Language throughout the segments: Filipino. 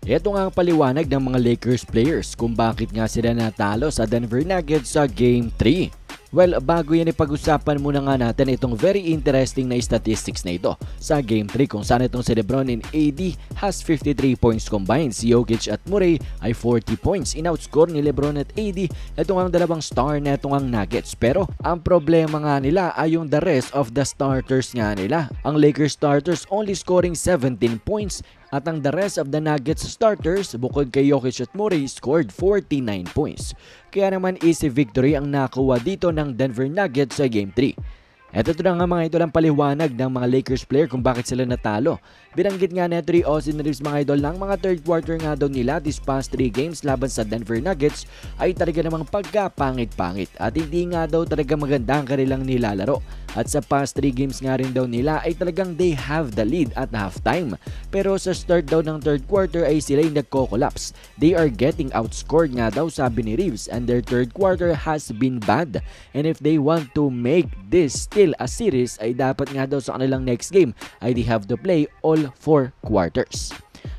Ito nga ang paliwanag ng mga Lakers players kung bakit nga sila natalo sa Denver Nuggets sa Game 3. Well, bago yan ipag-usapan muna nga natin itong very interesting na statistics na ito sa Game 3 kung saan itong si Lebron and AD has 53 points combined. Si Jokic at Murray ay 40 points. In-outscore ni Lebron at AD ito ang dalawang star na itong ang Nuggets. Pero ang problema nga nila ay yung the rest of the starters nga nila. Ang Lakers starters only scoring 17 points at ang the rest of the Nuggets starters bukod kay Jokic at Murray scored 49 points. Kaya naman easy victory ang nakuha dito ng Denver Nuggets sa Game 3. At ito na nga mga idol ang paliwanag ng mga Lakers player kung bakit sila natalo. Binanggit nga neto ni Austin Reeves mga idol ng mga third quarter nga daw nila this past 3 games laban sa Denver Nuggets ay talaga namang pagkapangit-pangit at hindi nga daw talaga maganda ang kanilang nilalaro. At sa past 3 games nga rin daw nila ay talagang they have the lead at halftime. Pero sa start daw ng third quarter ay sila yung nagko-collapse. They are getting outscored nga daw sabi ni Reeves and their third quarter has been bad. And if they want to make this still a series ay dapat nga daw sa kanilang next game ay they have to play all four quarters.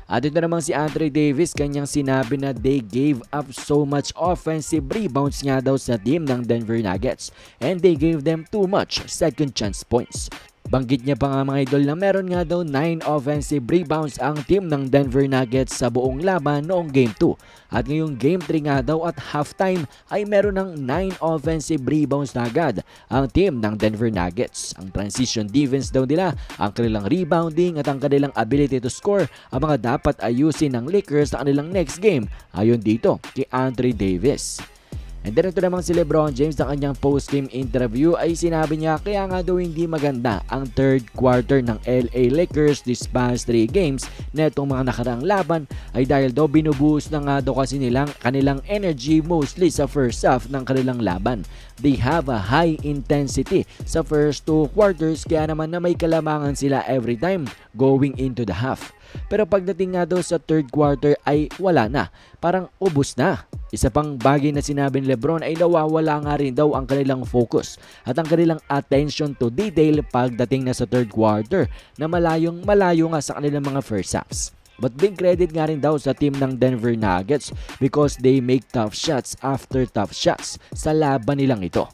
At ito namang si Andre Davis, kanyang sinabi na they gave up so much offensive rebounds nga daw sa team ng Denver Nuggets and they gave them too much second chance points. Banggit niya pa nga mga idol na meron nga daw 9 offensive rebounds ang team ng Denver Nuggets sa buong laban noong Game 2. At ngayong Game 3 nga daw at halftime ay meron ng 9 offensive rebounds na agad ang team ng Denver Nuggets. Ang transition defense daw nila, ang kanilang rebounding at ang kanilang ability to score ang mga dapat ayusin ng Lakers sa kanilang next game ayon dito kay Andre Davis. And then ito namang si Lebron James sa kanyang post-game interview ay sinabi niya kaya nga daw hindi maganda ang third quarter ng LA Lakers this past 3 games na itong mga nakarang laban ay dahil daw binubuhos na nga daw kasi nilang kanilang energy mostly sa first half ng kanilang laban. They have a high intensity sa first two quarters kaya naman na may kalamangan sila every time going into the half. Pero pagdating nga daw sa third quarter ay wala na. Parang ubos na. Isa pang bagay na sinabi ni Lebron ay nawawala nga rin daw ang kanilang focus at ang kanilang attention to detail pagdating na sa third quarter na malayong malayo nga sa kanilang mga first halves. But big credit nga rin daw sa team ng Denver Nuggets because they make tough shots after tough shots sa laban nilang ito.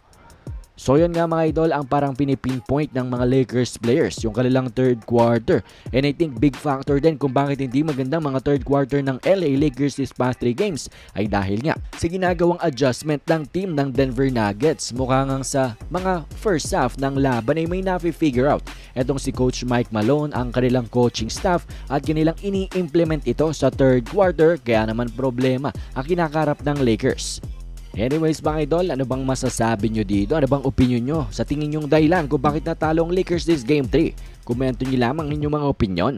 So yun nga mga idol ang parang pinipinpoint ng mga Lakers players yung kanilang third quarter. And I think big factor din kung bakit hindi magandang mga third quarter ng LA Lakers this past 3 games ay dahil nga sa ginagawang adjustment ng team ng Denver Nuggets. Mukha nga sa mga first half ng laban ay may nafi-figure out. Etong si Coach Mike Malone, ang kanilang coaching staff at kanilang ini-implement ito sa third quarter kaya naman problema ang kinakarap ng Lakers. Anyways mga idol, ano bang masasabi nyo dito? Ano bang opinion nyo? Sa tingin nyong dahilan kung bakit natalo ang Lakers this game 3? Komento nyo lamang inyong mga opinion.